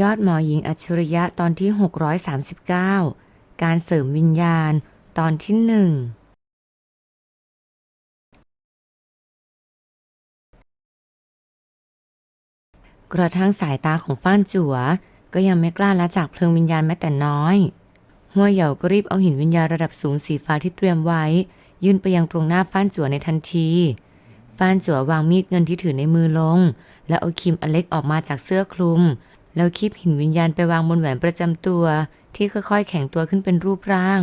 ยอดหมอหญิงอัจฉริยะตอนที่ 639 การเสริมวิญญาณตอนที่หนึ่งกระทั่งสายตาของฟ้านจั๋วก็ยังไม่กล้าละจากเพลิงวิญญาณแม้แต่น้อย หัวเหยาก็รีบเอาหินวิญญาณระดับสูงสีฟ้าที่เตรียมไว้ ยื่นไปยังตรงหน้าฟ้านจั๋วในทันทีฟ้านจั๋ววางมีดเงินที่ถือในมือลง แล้วเอาครีมอเล็กออกมาจากเสื้อคลุม แล้วคีบหินวิญญาณไปวางบนแหวนประจำตัว ที่ค่อยๆ แข็งตัวขึ้นเป็นรูปร่าง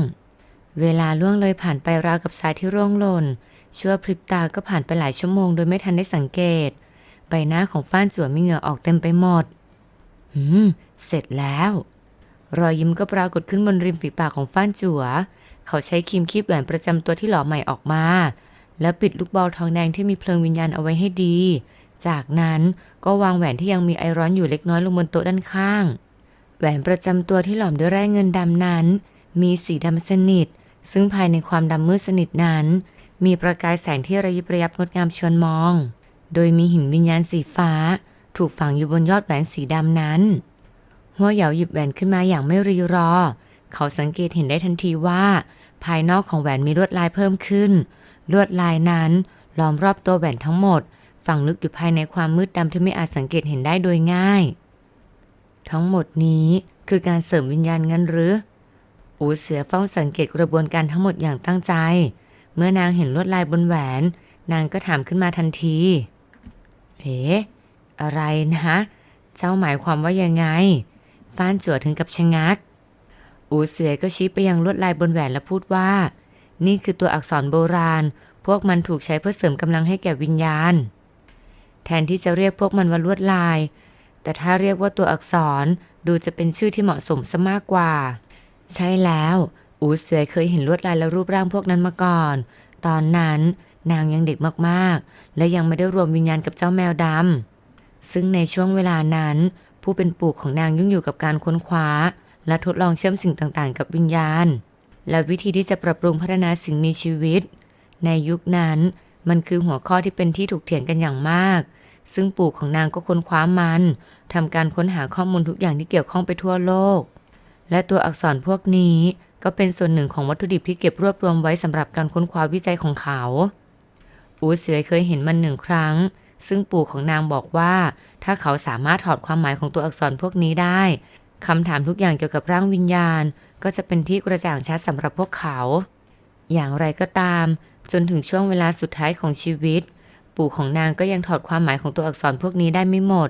เวลาล่วงเลยผ่านไปราวกับสายที่ร่วงหล่นชั่วพริบตาก็ผ่านไปหลายชั่วโมงโดยไม่ทันได้สังเกต ใบหน้าของฟ้านจั่วมีเหงื่อออกเต็มไปหมดหืม เสร็จแล้ว รอยยิ้มก็ปรากฏขึ้นบนริมฝีปากของฟ้านจั่ว เขาใช้ครีมคีบแหวนประจำตัวที่หล่อใหม่ออกมา แล้วปิดลูกบอลทองแดงที่มีเพลิงวิญญาณเอาไว้ให้ดี จากนั้นก็วางแหวนที่ยังมีไอร้อนอยู่เล็กน้อยลงบนโต๊ะด้านข้าง แหวนประจำตัวที่หลอมด้วยแร่เงินดำนั้น มีสีดำสนิท ซึ่งภายในความดำมืดสนิทนั้น มีประกายแสงที่ระยิบระยับงดงามชวนมอง โดยมีหินวิญญาณสีฟ้า ถูกฝังอยู่บนยอดแหวนสีดำนั้น หัวเหยาหยิบแหวนขึ้นมาอย่างไม่รีรอ เขาสังเกตเห็นได้ทันทีว่า ภายนอกของแหวนมีลวดลายเพิ่มขึ้น ลวดลายนั้นล้อมรอบตัวแหวนทั้งหมด ฝังลึกอยู่ภายในความมืดดำที่ไม่อาจสังเกตเห็นได้โดยง่าย ทั้งหมดนี้คือการเสริมวิญญาณงั้นหรือ อูเสือเฝ้าสังเกตกระบวนการทั้งหมดอย่างตั้งใจ เมื่อนางเห็นลวดลายบนแหวน นางก็ถามขึ้นมาทันที เอ๋อะไรนะ เจ้าหมายความว่ายังไง ฟ้านจั่วถึงกับชะงัก อูเสือก็ชี้ไปยังลวดลายบนแหวนและพูดว่า นี่คือตัวอักษรโบราณ พวกมันถูกใช้เพื่อเสริมกำลังให้แก่วิญญาณ แทนที่จะเรียกพวกมันว่าลวดลาย แต่ถ้าเรียกว่าตัวอักษรดูจะเป็นชื่อที่เหมาะสมซะมากกว่า ใช่แล้ว อูเสือเคยเห็นลวดลายและรูปร่างพวกนั้นมาก่อน ตอนนั้นนางยังเด็กมากๆ และยังไม่ได้รวมวิญญาณกับเจ้าแมวดำ ซึ่งในช่วงเวลานั้น ผู้เป็นปู่ของนางยุ่งอยู่กับการค้นคว้า และทดลองเชื่อมสิ่งต่างๆ กับวิญญาณ และวิธีที่จะปรับปรุงพัฒนาสิ่งมีชีวิต ในยุคนั้น มันคือหัวข้อที่เป็นที่ถูกเถียงกันอย่างมาก ซึ่งปู่ของนางก็ค้นคว้ามันทำการค้นหาข้อมูลทุกอย่างที่เกี่ยวข้องไปทั่วโลก และตัวอักษรพวกนี้ก็เป็นส่วนหนึ่งของวัตถุดิบที่เก็บรวบรวมไว้สำหรับการค้นคว้าวิจัยของเขาอูเสือเคยเห็นมันหนึ่งครั้ง ซึ่งปู่ของนางบอกว่า ถ้าเขาสามารถถอดความหมายของตัวอักษรพวกนี้ได้คำถามทุกอย่างเกี่ยวกับร่างวิญญาณ ก็จะเป็นที่กระจ่างชัดสำหรับพวกเขา อย่างไรก็ตาม จนถึงช่วงเวลาสุดท้ายของชีวิต ปู่ของนางก็ยังถอดความหมายของตัวอักษรพวกนี้ได้ไม่หมด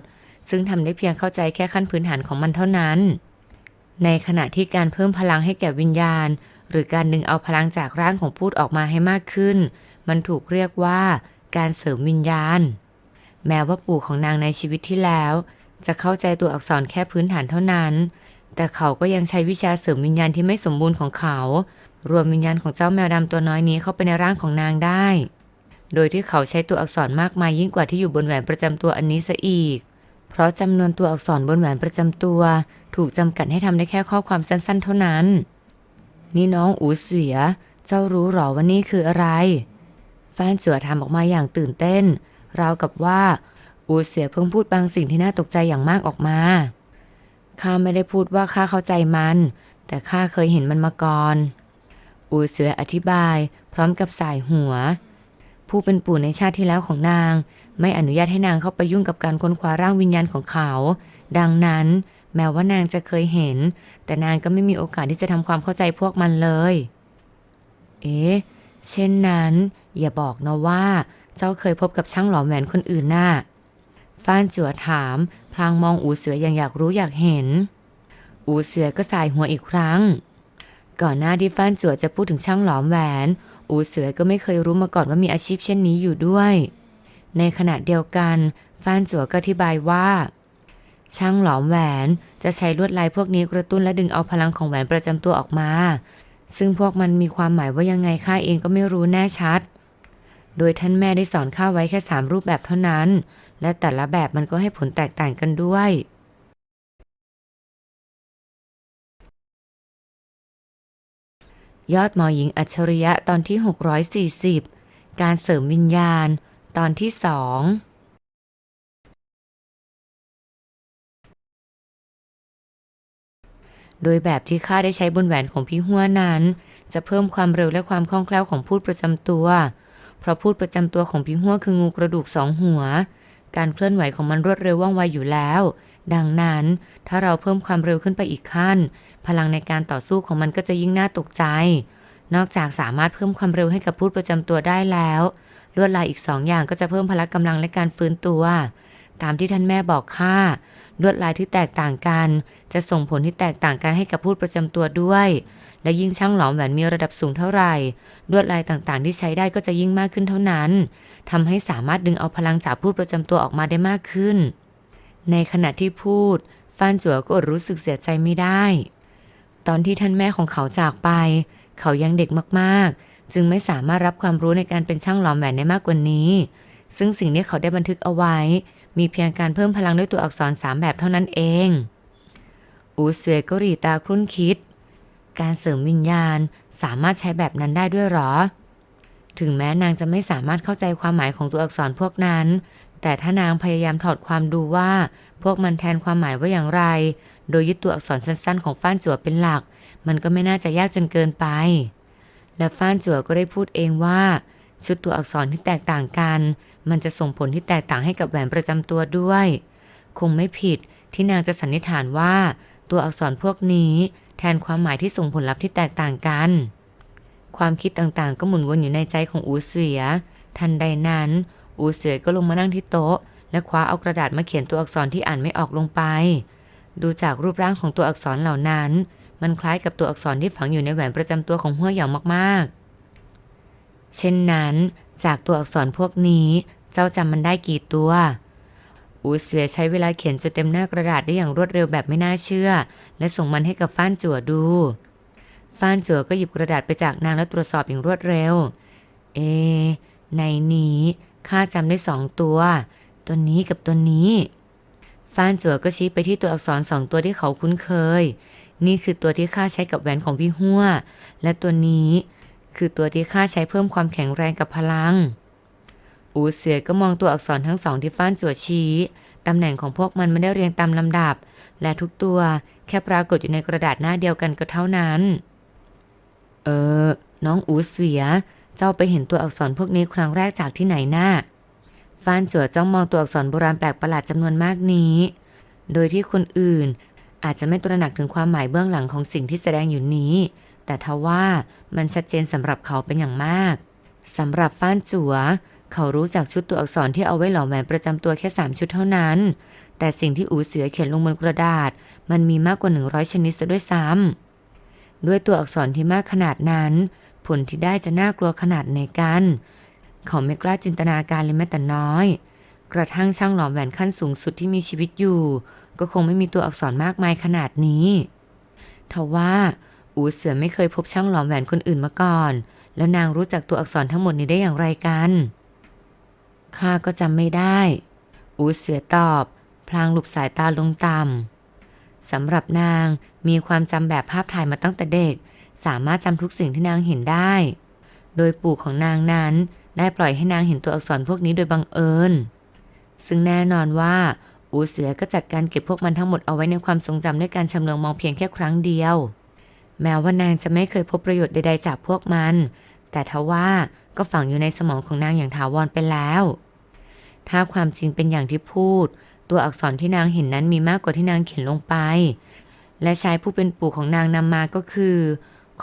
ซึ่งทำได้เพียงเข้าใจแค่ขั้นพื้นฐานของมันเท่านั้น ในขณะที่การเพิ่มพลังให้แก่วิญญาณ หรือการดึงเอาพลังจากร่างของพูดออกมาให้มากขึ้น มันถูกเรียกว่าการเสริมวิญญาณ แม้ว่าปู่ของนางในชีวิตที่แล้ว จะเข้าใจตัวอักษรแค่พื้นฐานเท่านั้น แต่เขาก็ยังใช้วิชาเสริมวิญญาณที่ไม่สมบูรณ์ของเขา รวมวิญญาณของเจ้าแมวดำตัวน้อยนี้เข้าไปในร่างของนางได้ โดยที่เขาใช้ตัวอักษรมากมายยิ่งกว่าที่อยู่บนแหวนประจำตัวอันนี้ซะอีก เพราะจำนวนตัวอักษรบนแหวนประจำตัว ถูกจำกัดให้ทำได้แค่ข้อความสั้น ๆ เท่านั้น นี่น้องอูเสือเจ้ารู้หรอว่านี่คืออะไร แฟนจั่วทำออกมาอย่างตื่นเต้น ราวกับว่า อูเสือเพิ่งพูดบางสิ่งที่น่าตกใจอย่างมากออกมา ข้าไม่ได้พูดว่าข้าเข้าใจมัน แต่ข้าเคยเห็นมันมาก่อน อูเสืออธิบาย พร้อมกับสายหัว ผู้เป็นปู่ในชาติที่แล้วของนาง ไม่อนุญาตให้นางเข้าไปยุ่งกับการค้นคว้าร่างวิญญาณของเขา ดังนั้น แม้ว่านางจะเคยเห็น แต่นางก็ไม่มีโอกาสที่จะทำความเข้าใจพวกมันเลย เอ๊ะเช่นนั้น อย่าบอกนะว่า เจ้าเคยพบกับช่างหลอมแหวนคนอื่นน่ะฟ้านจั่วถาม พลางมองอูเสืออย่างอยากรู้อยากเห็น อูเสือก็สายหัวอีกครั้ง ก่อนหน้าที่ฟ้านจั่วจะพูดถึงช่างหลอมแหวน อูเสือก็ไม่เคยรู้มาก่อนว่ามีอาชีพเช่นนี้อยู่ด้วย ในขณะเดียวกัน ฟ้านจั่วก็อธิบายว่า ช่างหลอมแหวนจะใช้ลวดลายพวกนี้กระตุ้นและดึงเอาพลังของแหวนประจำตัวออกมา ซึ่งพวกมันมีความหมายว่ายังไงข้าเองก็ไม่รู้แน่ชัด โดยท่านแม่ได้สอนข้าไว้แค่สามรูปแบบเท่านั้น และแต่ละแบบมันก็ให้ผลแตกต่างกันด้วย ยอดหมอหญิงอัจฉริยะตอนที่ 640 การเสริมวิญญาณ ตอนที่สองโดยแบบที่ข้าได้ใช้บนแหวนของพี่หัวนั้น จะเพิ่มความเร็วและความคล่องแคล่วของพูดประจำตัว เพราะพูดประจำตัวของพี่หัวคืองูกระดูกสองหัว การเคลื่อนไหวของมันรวดเร็วว่องไวอยู่แล้ว ดังนั้นถ้าเราเพิ่มความเร็วขึ้นไปอีกขั้น พลังในการต่อสู้ของมันก็จะยิ่งน่าตกใจ นอกจากสามารถเพิ่มความเร็วให้กับพูดประจำตัวได้แล้ว ลวดลายอีกสองอย่างก็จะเพิ่มพละกำลังและการฟื้นตัว ตามที่ท่านแม่บอกข้าลวดลายที่แตกต่างกัน จะส่งผลที่แตกต่างกันให้กับพูดประจำตัวด้วย และยิ่งช่างหลอมแหวนมีระดับสูงเท่าไหร่ลวดลายต่างๆ ที่ใช้ได้ก็จะยิ่งมากขึ้นเท่านั้นทำให้สามารถดึงเอาพลังจากพูดประจำตัวออกมาได้มากขึ้น ในขณะที่พูดฟานจัวก็อดรู้สึกเสียใจไม่ได้ ตอนที่ท่านแม่ของเขาจากไป เขายังเด็กมากๆ จึงไม่สามารถรับความรู้ในการเป็นช่างหลอมแหวนได้มากกว่านี้ ซึ่งสิ่งที่เขาได้บันทึกเอาไว้ มีเพียงการเพิ่มพลังด้วยตัวอักษรสามแบบเท่านั้นเอง อูเสวยก็รีตาครุ่นคิด การเสริมวิญญาณสามารถใช้แบบนั้นได้ด้วยหรอ ถึงแม้นางจะไม่สามารถเข้าใจความหมายของตัวอักษรพวกนั้น แต่ถ้านางพยายามถอดความดูว่า พวกมันแทนความหมายว่าอย่างไร โดยยึดตัวอักษรสั้นๆ ของฟ้านจั่วเป็นหลัก มันก็ไม่น่าจะยากจนเกินไป และฟ้านจั่วก็ได้พูดเองว่า ชุดตัวอักษรที่แตกต่างกัน มันจะส่งผลที่แตกต่างให้กับแหวนประจำตัวด้วย คงไม่ผิดที่นางจะสันนิษฐานว่า ตัวอักษรพวกนี้แทนความหมายที่ส่งผลลัพธ์ที่แตกต่างกัน ความคิดต่างๆ ก็หมุนวนอยู่ในใจของอูเสีย ทันใดนั้น อูเสียก็ลงมานั่งที่โต๊ะ และคว้าเอากระดาษมาเขียนตัวอักษรที่อ่านไม่ออกลงไป ดูจากรูปร่างของตัวอักษรเหล่านั้น มันคล้ายกับตัวอักษรที่ฝังอยู่ในแหวนประจำตัวของหัวเหยามากๆ เช่นนั้น จากตัวอักษรพวกนี้ เจ้าจำมันได้กี่ตัวอูเสียใช้เวลาเขียนจนเต็มหน้ากระดาษได้อย่างรวดเร็วแบบไม่น่าเชื่อ และส่งมันให้กับฟ้านจั่วดูฟ้านจั่วก็หยิบกระดาษไปจากนางแล้วตรวจสอบอย่างรวดเร็ว เอ ในนี้ ข้าจำได้สองตัว ตัวนี้กับตัวนี้ฟ้านจั่วก็ชี้ไปที่ตัวอักษรสองตัวที่เขาคุ้นเคย นี่คือตัวที่ข้าใช้กับแหวนของพี่หัวและตัวนี้คือตัวที่ข้าใช้เพิ่มความแข็งแรงกับพลัง อูเสือก็มองตัวอักษรทั้งสองที่ฟ้านจั่วชี้ ตำแหน่งของพวกมันไม่ได้เรียงตามลำดับ และทุกตัวแค่ปรากฏอยู่ในกระดาษหน้าเดียวกันก็เท่านั้น เออ น้องอูเสีย เจ้าไปเห็นตัวอักษรพวกนี้ครั้งแรกจากที่ไหนหน่ะฟ้านจั่วจ้องมองตัวอักษรโบราณแปลกประหลาดจำนวนมากนี้ โดยที่คนอื่นอาจจะไม่ตระหนักถึงความหมายเบื้องหลังของสิ่งที่แสดงอยู่นี้ แต่ทว่ามันชัดเจนสำหรับเขาเป็นอย่างมากสำหรับฟ้านจั่วเขารู้จักชุดตัวอักษรที่เอาไว้หล่อแหวนประจำตัวแค่ 3 ชุดเท่านั้น แต่สิ่งที่อูเสือเขียนลงบนกระดาษ มันมีมากกว่า 100 ชนิดซะด้วยซ้ำด้วยตัวอักษรที่มากขนาดนั้น ผลที่ได้จะน่ากลัวขนาดไหนกัน เขาไม่กล้าจินตนาการเลยแม้แต่น้อย กระทั่งช่างหลอมแหวนขั้นสูงสุดที่มีชีวิตอยู่ ก็คงไม่มีตัวอักษรมากมายขนาดนี้ทว่าอูเสือไม่เคยพบช่างหลอมแหวนคนอื่นมาก่อน แล้วนางรู้จักตัวอักษรทั้งหมดนี้ได้อย่างไรกันข้าก็จำไม่ได้ อูเสือตอบ พลางหลุบสายตาลงต่ำสำหรับนางมีความจำแบบภาพถ่ายมาตั้งแต่เด็ก สามารถจำทุกสิ่งที่นางเห็นได้ โดยปู่ของนางนั้นได้ปล่อยให้นางเห็นตัวอักษรพวกนี้โดยบังเอิญ ซึ่งแน่นอนว่าอูเสือก็จัดการเก็บพวกมันทั้งหมดเอาไว้ในความทรงจำด้วยการชำเลืองมองเพียงแค่ครั้งเดียว แม้ว่านางจะไม่เคยพบประโยชน์ใดๆจากพวกมัน แต่ทว่าก็ฝังอยู่ในสมองของนางอย่างถาวรไปแล้ว ถ้าความจริงเป็นอย่างที่พูด ตัวอักษรที่นางเห็นนั้นมีมากกว่าที่นางเขียนลงไป และชายผู้เป็นปู่ของนางนำมาก็คือ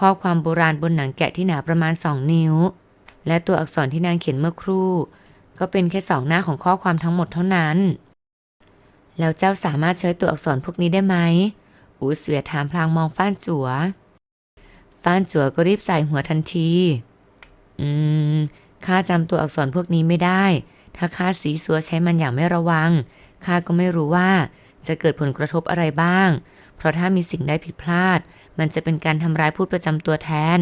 ข้อความโบราณบนหนังแกะที่หนาประมาณสองนิ้ว และตัวอักษรที่นางเขียนเมื่อครู่ ก็เป็นแค่สองหน้าของข้อความทั้งหมดเท่านั้น แล้วเจ้าสามารถใช้ตัวอักษรพวกนี้ได้ไหม อูเสือถามพลางมองฟ้านจัว๋ว ฟ้านจั่วก็รีบใส่หัวทันที อืม ข้าจำตัวอักษรพวกนี้ไม่ได้ ถ้าข้าสีสัวใช้มันอย่างไม่ระวัง ข้าก็ไม่รู้ว่าจะเกิดผลกระทบอะไรบ้าง เพราะถ้ามีสิ่งใดผิดพลาด มันจะเป็นการทำร้ายพูดประจำตัวแทน